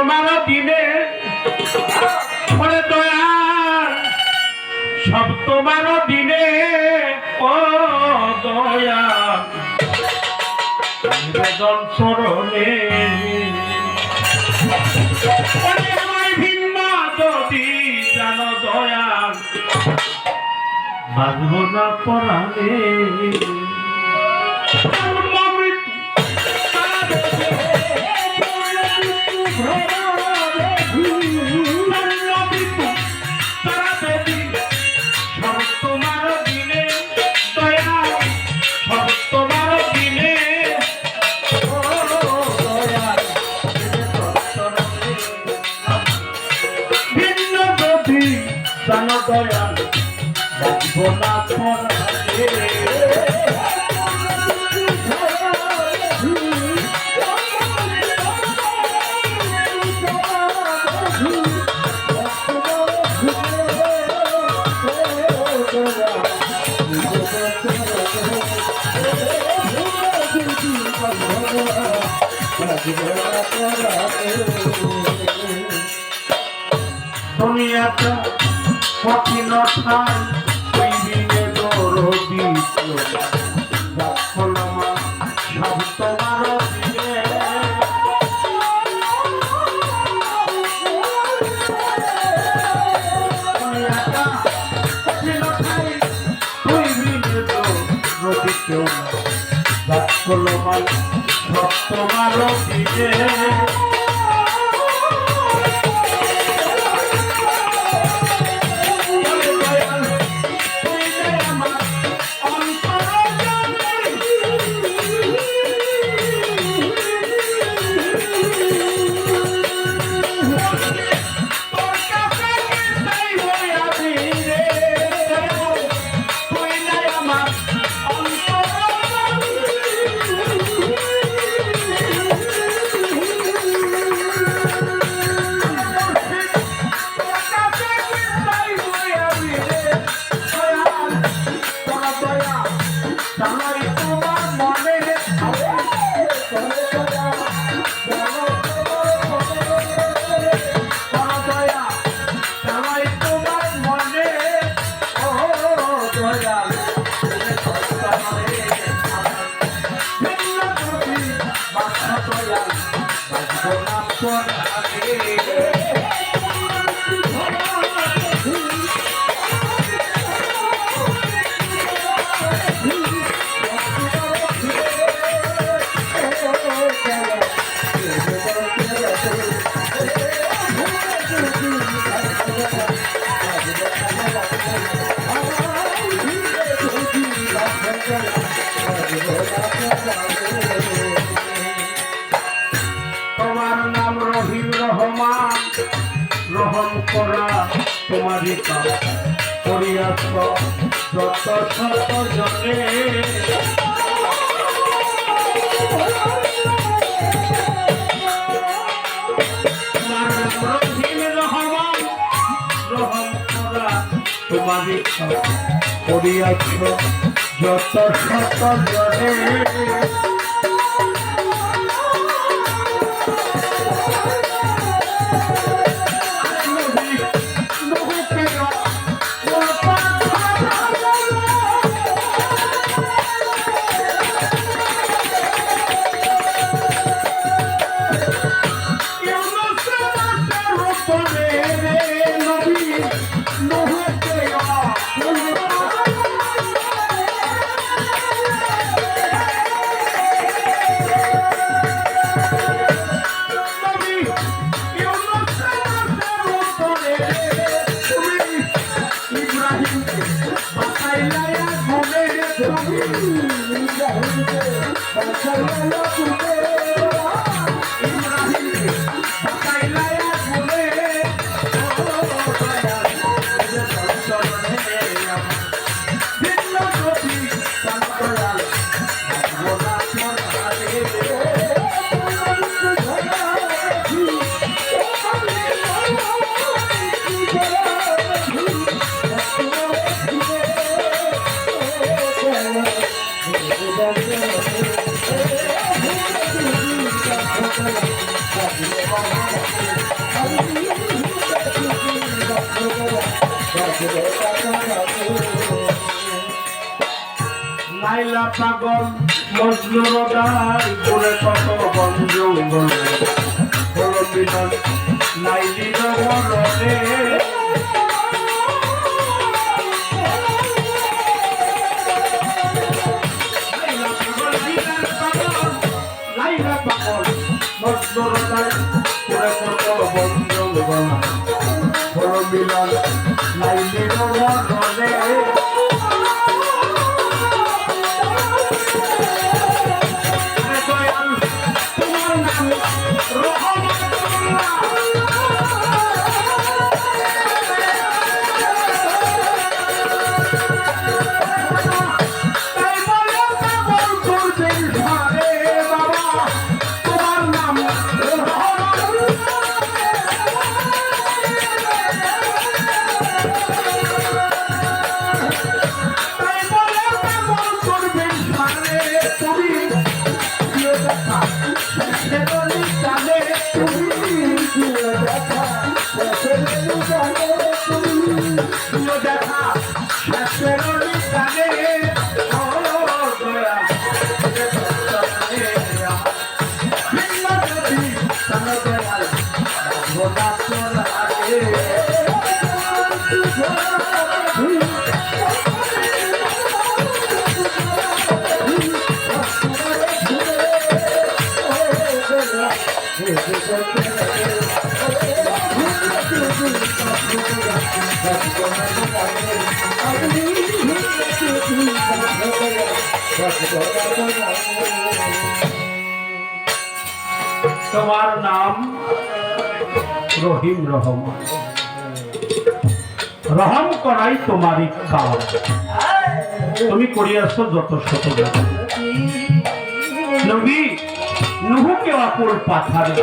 তোমার দিনে। ওরে দয়াল সব তোমার দিনে ও নিবেদন চরণে। ভিন্ন না পরাণে। রাখব না পরাণে দুনিয়াটা কঠিন ঠাই তোমার সব তোমার দিনে তোমার নাম রহিম রহমান রহম করা তোমারই কাজ। তোমার রহমান রহম করা তোমারই করিয়াছ যত শত জনে লাইলা পাগল, মজনুর দাই করে কত বন জঙ্গল। হলো মিলন লাইলি মরণে। লাইলা পাগল দিদার পাগল তোমার নাম রহিম রহমান রহম করাই তোমারই কাজ তুমি করিয়াছ যত শত। নবী নুহুকে অপর পাথারে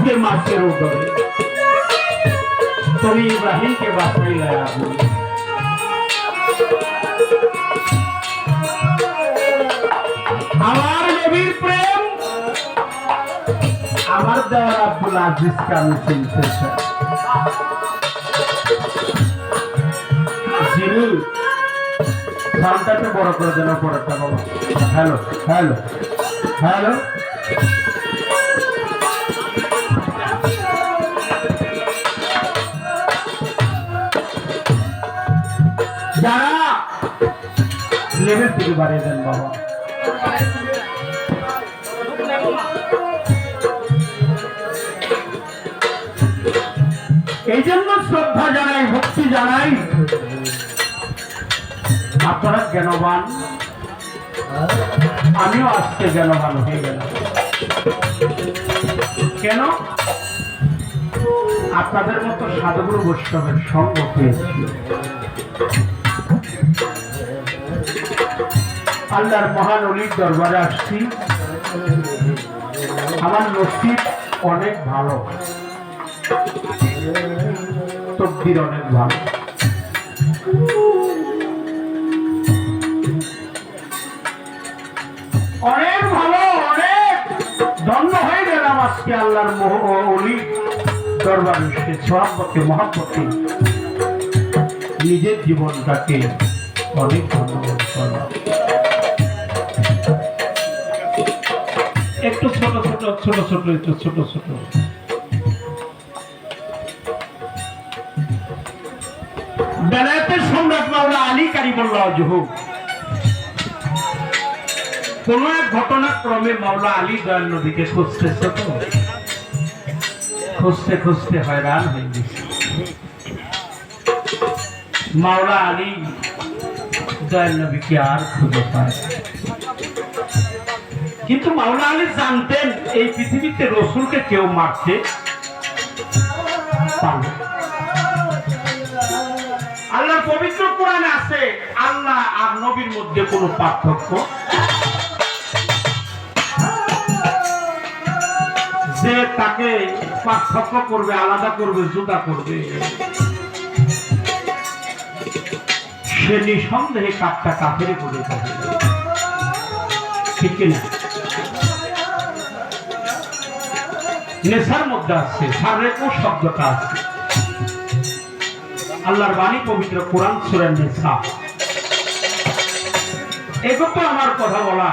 ইউনুসকে মাছের উদরে তুমি ইব্রাহিমকে বাঁচাইলে আগুন আমার নবীর প্রেম আমার দেওয়ার আব্দুল আজিজকে আমি চিনতে চাই জিরু সাউন্ডটাকে বড় করে দেন পরেরটা বাবা হ্যালো হ্যালো হ্যালো যারা লেভেল থেকে বাড়িয়ে দেন, বাবা। এই জন্য শ্রদ্ধা জানাই, ভক্তি জানাই। আপনারা জ্ঞানবান। আমিও আজকে জ্ঞানবান হয়ে গেলাম। কেন? আপনাদের মতো সাধুগুরু বৈষ্ণবের সঙ্গ পেয়েছি। আল্লাহর মহান অলির দরবারে আসছি। আমার নসিব অনেক ভালো। তকদির অনেক ভালো। অনেক ভালো, অনেক। ধন্য হয়ে গেলাম আজকে আল্লাহর অলি দরবারে সে সোহাবকে মহাপতি নিজের জীবনটাকে অনেক ধন্যবাদ করলাম। একটু ছোট ছোট ছোট ছোট, একটু ছোট ছোট। বেলায়েতের সম্রাট মাওলা আলী কারিমুল্লাহ জহুর। কোন এক ঘটনাক্রমে মাওলা আলী দয়াল নদীকে খুঁজতেছে তো? খুঁজতে খুঁজতে হয়রান হয়ে গেছে। মাওলা আলী দয়াল নবীকে আর খুঁজে পায়। কিন্তু মাওলা আলী জানতেন এই পৃথিবীতে রসুলকে কেউ মারছে। আল্লাহর পবিত্র কোরআনে আছে, আল্লাহ আর নবীর মধ্যে কোনো পার্থক্য যে তাকে পার্থক্য করবে, আলাদা করবে জুদা করবে, সে নিঃসন্দেহে কাপটা কাফেরে করে থাকে ঠিক কিনা নেশার মধ্যে আছে সারেকো শব্দটা আছে। আল্লাহর বাণী পবিত্র কোরআন সুরেন নেশা এগো তো আমার কথা বলা।